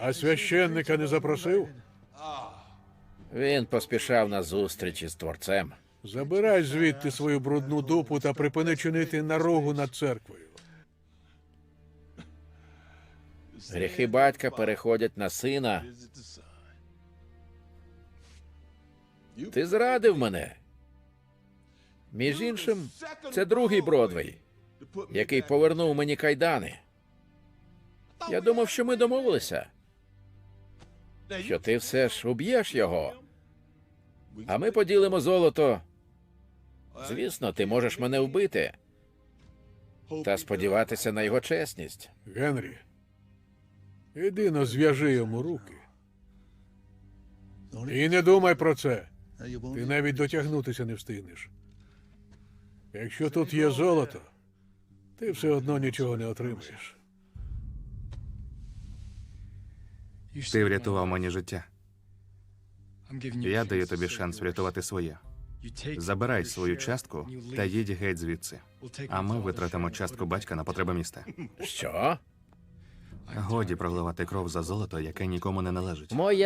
А священника не запросив? Він поспішав на зустрічі з творцем. Забирай звідти свою брудну дупу та припини чинити наругу над церквою. Гріхи батька переходять на сина. Ти зрадив мене. Між іншим, це другий Бродвей, який повернув мені кайдани. Я думав, що ми домовилися, що ти все ж уб'єш його, а ми поділимо золото. Звісно, ти можеш мене вбити та сподіватися на його чесність. Генрі, іди но зв'яжи йому руки. І не думай про це. Ти навіть дотягнутися не встигнеш. Якщо тут є золото, ти все одно нічого не отримаєш. Ти врятував мені життя. Я даю тобі шанс врятувати своє. Забирай свою частку та їдь геть звідси. А ми витратимо частку батька на потреби міста. Що? Годі проливати кров за золото, яке нікому не належить. Моя